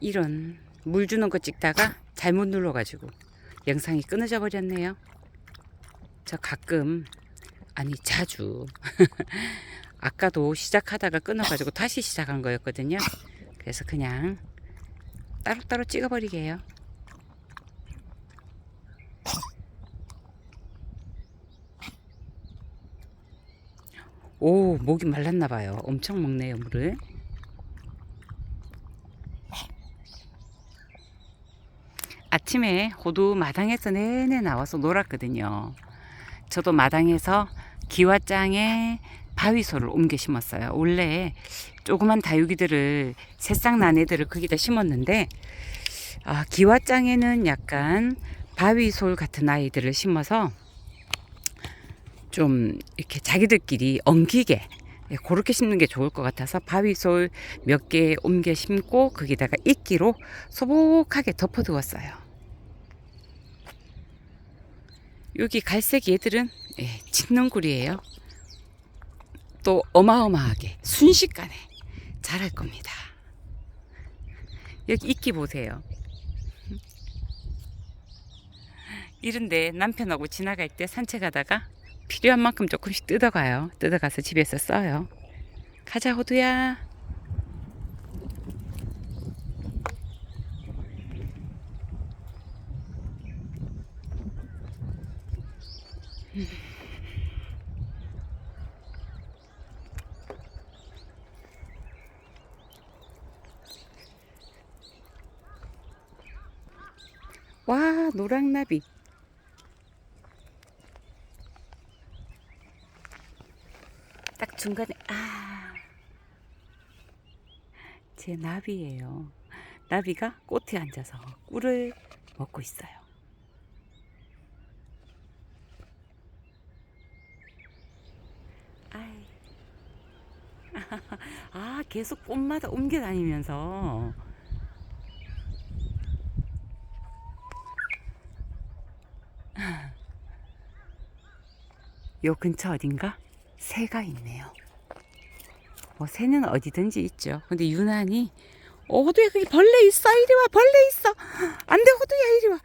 이런 물 주는 거 찍다가 잘못 눌러가지고 영상이 끊어져 버렸네요. 저 가끔 아니 자주 아까도 시작하다가 끊어가지고 다시 시작한 거였거든요. 그래서 그냥 따로따로 찍어버리게요. 오, 목이 말랐나 봐요. 엄청 먹네요, 물을. 아침에 호두 마당에서 내내 나와서 놀았거든요. 저도 마당에서 기와장에 바위소를 옮겨 심었어요. 원래 조그만 다육이들을 새싹 난 애들을 거기다 심었는데 아, 기와장에는 약간 바위솔 같은 아이들을 심어서 좀 이렇게 자기들끼리 엉키게 예, 그렇게 심는 게 좋을 것 같아서 바위솔 몇 개 옮겨 심고 거기다가 이끼로 소복하게 덮어두었어요. 여기 갈색 얘들은 예, 짖는굴이에요. 또 어마어마하게 순식간에 자랄 겁니다. 여기 이끼 보세요. 이런데 남편하고 지나갈 때 산책하다가 필요한 만큼 조금씩 뜯어가요. 뜯어가서 집에서 써요. 가자 호두야. 와 노랑나비. 딱 중간에 아. 제 나비예요. 나비가 꽃에 앉아서 꿀을 먹고 있어요. 아이. 아, 계속 꽃마다 옮겨 다니면서 요 근처 어딘가 새가 있네요. 뭐 새는 어디든지 있죠. 근데 유난히 어, 호두야 거기 벌레 있어 이리 와 벌레 있어 안돼 호두야 이리 와.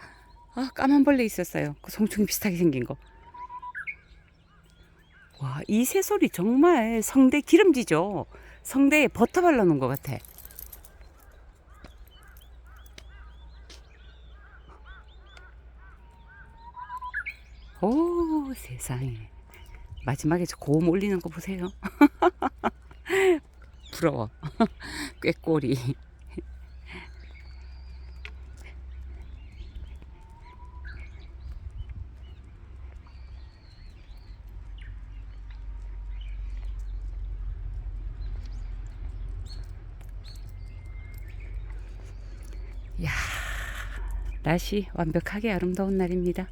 아 까만 벌레 있었어요. 그 송충이 비슷하게 생긴 거. 와 이 새소리 정말 성대 기름지죠. 성대에 버터 발라놓은 것 같아. 오 세상에. 마지막에 저 고음 올리는 거 보세요. 부러워. 꾀꼬리. 야, 날씨 완벽하게 아름다운 날입니다.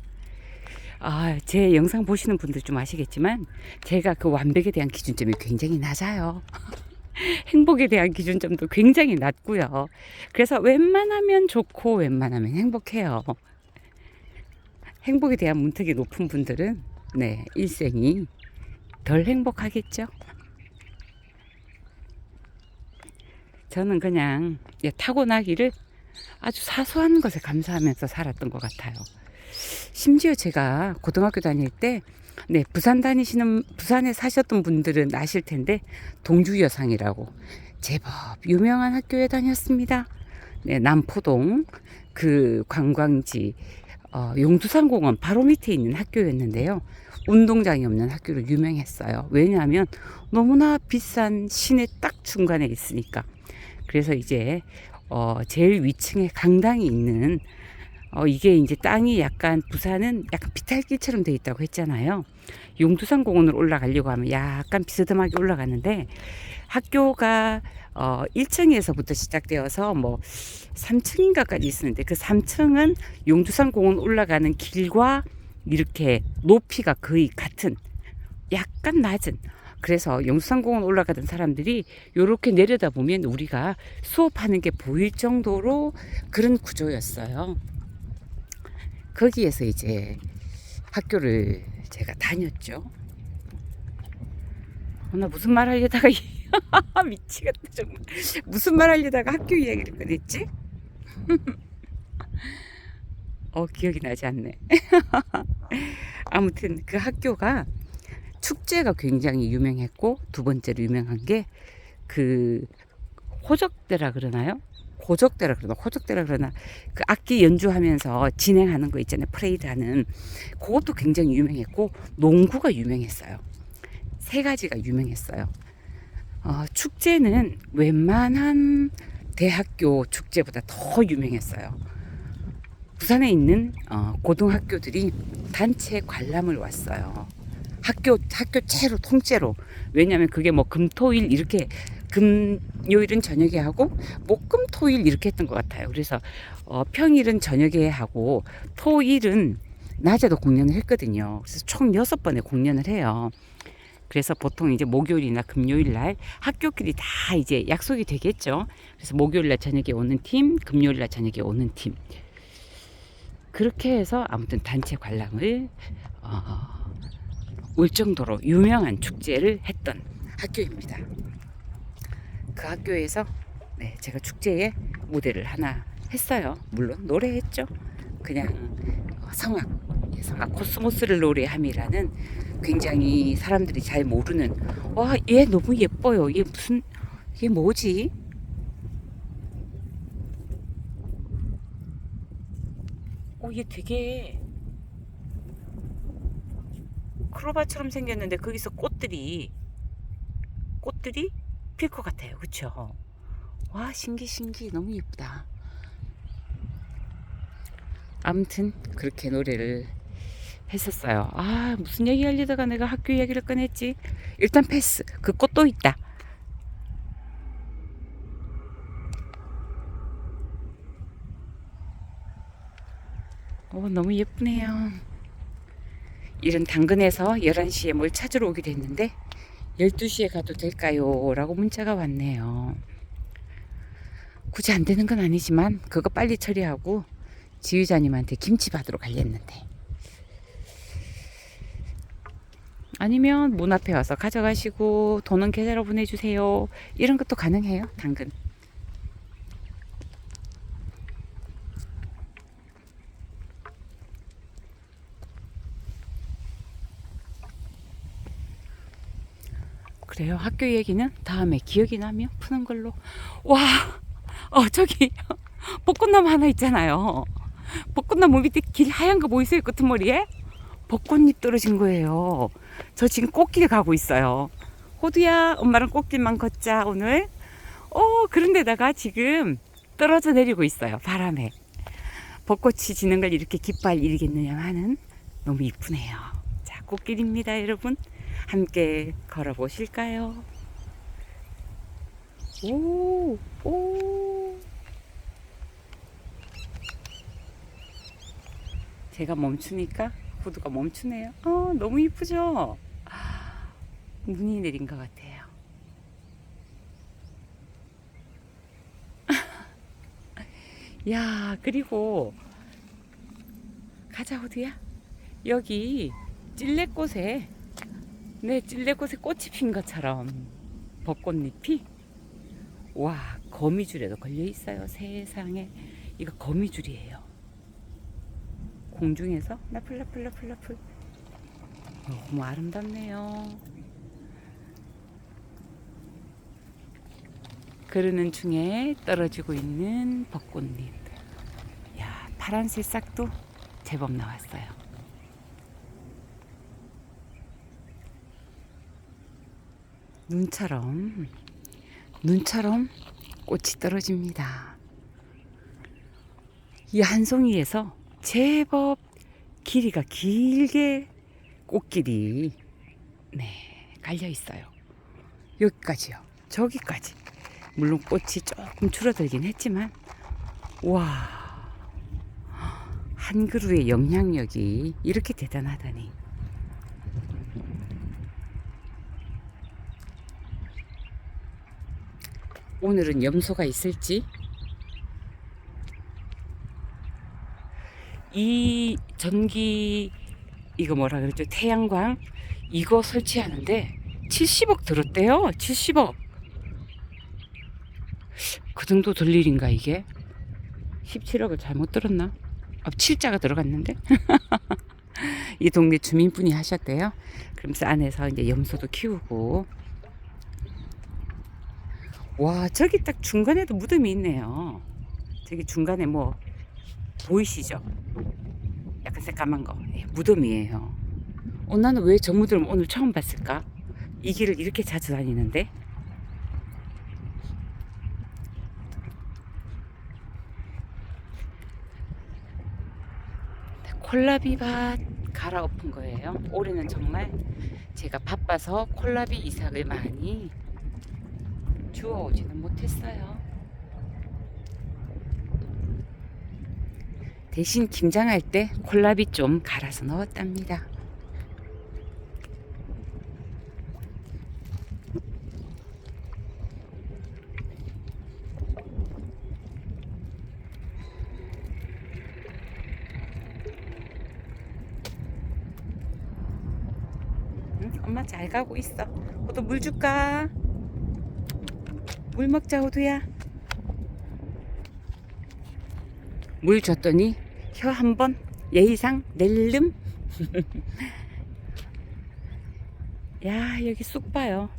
아, 제 영상 보시는 분들 좀 아시겠지만 제가 그 완벽에 대한 기준점이 굉장히 낮아요. 행복에 대한 기준점도 굉장히 낮고요. 그래서 웬만하면 좋고 웬만하면 행복해요. 행복에 대한 문턱이 높은 분들은 네, 일생이 덜 행복하겠죠. 저는 그냥 예, 타고나기를 아주 사소한 것에 감사하면서 살았던 것 같아요. 심지어 제가 고등학교 다닐 때, 네, 부산 다니시는, 부산에 사셨던 분들은 아실 텐데, 동주 여상이라고 제법 유명한 학교에 다녔습니다. 네, 남포동 그 관광지, 어, 용두산 공원 바로 밑에 있는 학교였는데요. 운동장이 없는 학교로 유명했어요. 왜냐하면 너무나 비싼 시내 딱 중간에 있으니까. 그래서 이제, 어, 제일 위층에 강당이 있는 어, 이게 이제 땅이 약간 부산은 약간 비탈길처럼 돼 있다고 했잖아요. 용두산 공원으로 올라가려고 하면 약간 비스듬하게 올라가는데 학교가 어 1층에서부터 시작되어서 뭐 3층인가까지 있었는데 그 3층은 용두산 공원 올라가는 길과 이렇게 높이가 거의 같은 약간 낮은 그래서 용두산 공원 올라가던 사람들이 요렇게 내려다 보면 우리가 수업하는 게 보일 정도로 그런 구조였어요. 거기에서 이제 학교를 제가 다녔죠. 어, 나 무슨 말 하려다가 미치겠다 정말 무슨 말 하려다가 학교 이야기를 꺼냈지? 어, 기억이 나지 않네. 아무튼 그 학교가 축제가 굉장히 유명했고 두 번째로 유명한 게 그 호적대라 그러나요? 호적대라 그러나 호적대라 그러나 그 악기 연주하면서 진행하는 거 있잖아요. 프레이드 하는 그것도 굉장히 유명했고 농구가 유명했어요. 세 가지가 유명했어요. 어, 축제는 웬만한 대학교 축제보다 더 유명했어요. 부산에 있는 어, 고등학교들이 단체 관람을 왔어요. 학교 학교 채로 통째로 왜냐하면 그게 뭐 금토일 이렇게 금요일은 저녁에 하고 목금 토일 이렇게 했던 것 같아요. 그래서 어, 평일은 저녁에 하고 토일은 낮에도 공연을 했거든요. 그래서 총 여섯 번의 공연을 해요. 그래서 보통 이제 목요일이나 금요일 날 학교끼리 다 이제 약속이 되겠죠. 그래서 목요일 날 저녁에 오는 팀, 금요일 날 저녁에 오는 팀. 그렇게 해서 아무튼 단체 관람을 어, 올 정도로 유명한 축제를 했던 학교입니다. 그 학교에서 네, 제가 축제에 무대를 하나 했어요. 물론 노래했죠. 그냥 어, 성악, 예, 성악 코스모스를 노래함이라는 굉장히 사람들이 잘 모르는 와, 얘 너무 예뻐요. 얘 무슨 이게 뭐지? 어, 얘 되게 크로바처럼 생겼는데 거기서 꽃들이 꽃들이 필것 같아요. 그쵸? 와 신기 신기 너무 예쁘다. 아무튼 그렇게 노래를 했었어요. 아 무슨 얘기 하려다가 내가 학교 이야기를 꺼냈지. 일단 패스. 그 꽃도 있다. 오 너무 예쁘네요. 이런 당근에서 11시에 뭘 찾으러 오게 됐는데 12시에 가도 될까요? 라고 문자가 왔네요. 굳이 안 되는 건 아니지만 그거 빨리 처리하고 지휘자님한테 김치 받으러 갈랬는데 아니면 문 앞에 와서 가져가시고 돈은 계좌로 보내주세요. 이런 것도 가능해요. 당근. 그래요. 학교 얘기는 다음에 기억이 나면 푸는 걸로. 와, 어, 저기, 벚꽃나무 하나 있잖아요. 벚꽃나무 밑에 길 하얀 거 보이세요? 끄트머리에? 벚꽃잎 떨어진 거예요. 저 지금 꽃길 가고 있어요. 호두야, 엄마랑 꽃길만 걷자, 오늘. 어, 그런데다가 지금 떨어져 내리고 있어요. 바람에. 벚꽃이 지는 걸 이렇게 깃발 이르겠느냐 하는 너무 이쁘네요. 자, 꽃길입니다, 여러분. 함께 걸어보실까요? 오, 오. 제가 멈추니까 구두가 멈추네요. 어, 너무 이쁘죠? 아, 눈이 내린 것 같아요. 야, 그리고 가자, 호두야. 여기 찔레꽃에 네, 찔레꽃에 꽃이 핀 것처럼 벚꽃잎이 와 거미줄에도 걸려 있어요. 세상에 이거 거미줄이에요. 공중에서 나풀나풀나풀나풀 너무 아름답네요. 그러는 중에 떨어지고 있는 벚꽃잎. 야 파란 새싹도 제법 나왔어요. 눈처럼 눈처럼 꽃이 떨어집니다. 이 한 송이에서 제법 길이가 길게 꽃길이 네 깔려 있어요. 여기까지요. 저기까지. 물론 꽃이 조금 줄어들긴 했지만 와 한 그루의 영향력이 이렇게 대단하다니. 오늘은 염소가 있을지 이 전기 이거 뭐라 그랬죠 태양광 이거 설치하는데 70억 들었대요 70억 그 정도 들 일인가 이게 17억을 잘못 들었나? 아, 7자가 들어갔는데? 이 동네 주민분이 하셨대요. 그러면서 안에서 이제 염소도 키우고. 와, 저기 딱 중간에도 무덤이 있네요. 저기 중간에 뭐, 보이시죠? 약간 새까만 거. 예, 무덤이에요. 어, 나는 왜 저 무덤을 오늘 처음 봤을까? 이 길을 이렇게 자주 다니는데? 콜라비밭 갈아엎은 거예요. 올해는 정말 제가 바빠서 콜라비 이삭을 많이 주워오지는 못했어요. 대신 김장할 때 콜라비 좀 갈아서 넣었답니다. 응? 엄마 잘 가고 있어. 호두 물 줄까? 물 먹자 호두야. 물 줬더니 혀 한 번 예의상 낼름. 야 여기 쑥 봐요.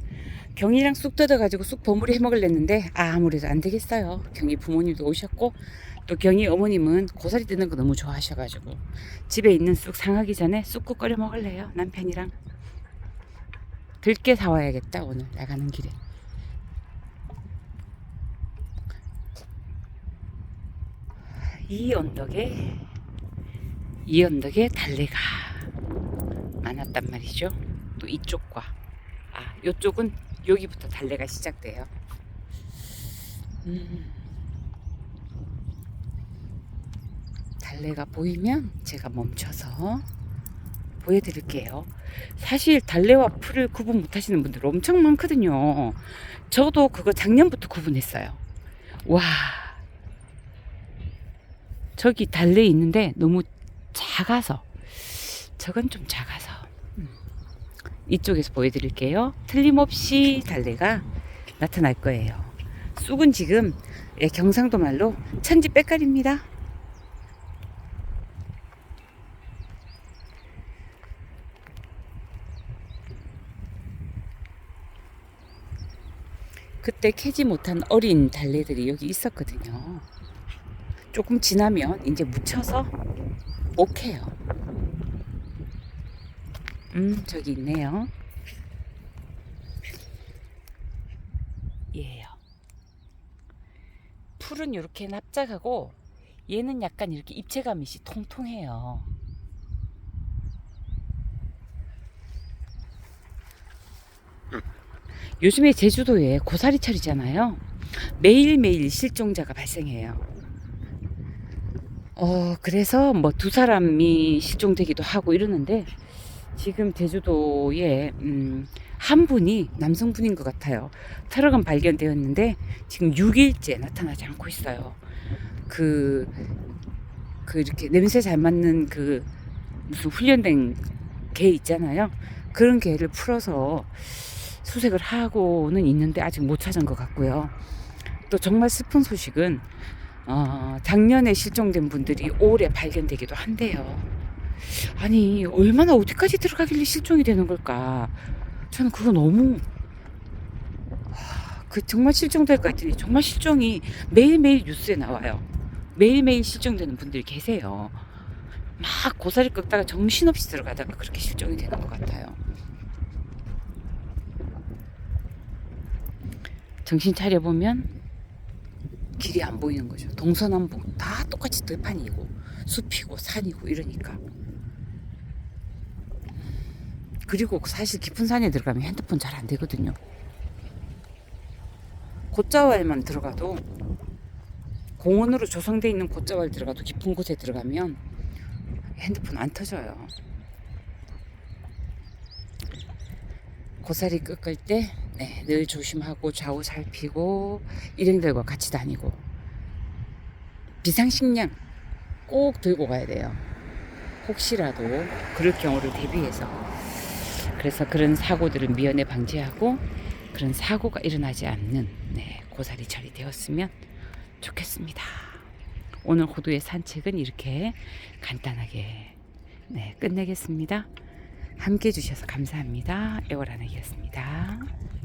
경이랑 쑥 뜯어가지고 쑥 버무리 해 먹을랬는데 아, 아무래도 안 되겠어요. 경이 부모님도 오셨고 또 경이 어머님은 고사리 뜯는 거 너무 좋아하셔가지고 집에 있는 쑥 상하기 전에 쑥국 끓여 먹을래요 남편이랑. 들깨 사와야겠다 오늘 나가는 길에 이 언덕에 이 언덕에 달래가 많았단 말이죠 또 이쪽과 아 이쪽은 여기부터 달래가 시작돼요 음. 달래가 보이면 제가 멈춰서 보여드릴게요. 사실 달래와 풀을 구분 못하시는 분들 엄청 많거든요. 저도 그거 작년부터 구분했어요. 와, 저기 달래 있는데 너무 작아서 저건 좀 작아서 음. 이쪽에서 보여드릴게요. 틀림없이 달래가 나타날 거예요. 쑥은 지금 예, 경상도 말로 천지 빽깔입니다. 그때 캐지 못한 어린 달래들이 여기 있었거든요. 조금 지나면 이제 묻혀서 못 캐요. 음, 저기 있네요. 얘예요. 풀은 이렇게 납작하고 얘는 약간 이렇게 입체감이 시 통통해요. 요즘에 제주도에 고사리철이잖아요. 매일매일 실종자가 발생해요. 어, 그래서 뭐 두 사람이 실종되기도 하고 이러는데 지금 제주도에 음, 한 분이 남성분인 것 같아요. 트럭은 발견되었는데 지금 6일째 나타나지 않고 있어요. 그, 그 이렇게 냄새 잘 맡는 그 무슨 훈련된 개 있잖아요. 그런 개를 풀어서 수색을 하고는 있는데 아직 못 찾은 것 같고요. 또 정말 슬픈 소식은 어, 작년에 실종된 분들이 올해 발견되기도 한대요. 아니 얼마나 어디까지 들어가길래 실종이 되는 걸까? 저는 그거 너무 하, 그 정말 실종될까 했더니 정말 실종이 매일매일 뉴스에 나와요. 매일매일 실종되는 분들이 계세요. 막 고사리 꺾다가 정신없이 들어가다가 그렇게 실종이 되는 것 같아요. 정신 차려보면 길이 안 보이는 거죠. 동서남북 다 똑같이 들판이고 숲이고 산이고 이러니까. 그리고 사실 깊은 산에 들어가면 핸드폰 잘 안 되거든요. 곶자왈만 들어가도 공원으로 조성돼 있는 곶자왈 들어가도 깊은 곳에 들어가면 핸드폰 안 터져요. 고사리 꺾을 때 네, 늘 조심하고 좌우 살피고 일행들과 같이 다니고 비상식량 꼭 들고 가야 돼요. 혹시라도 그럴 경우를 대비해서 그래서 그런 사고들을 미연에 방지하고 그런 사고가 일어나지 않는 네, 고사리 처리 되었으면 좋겠습니다. 오늘 호두의 산책은 이렇게 간단하게 네, 끝내겠습니다. 함께 해주셔서 감사합니다. 애월하나이었습니다.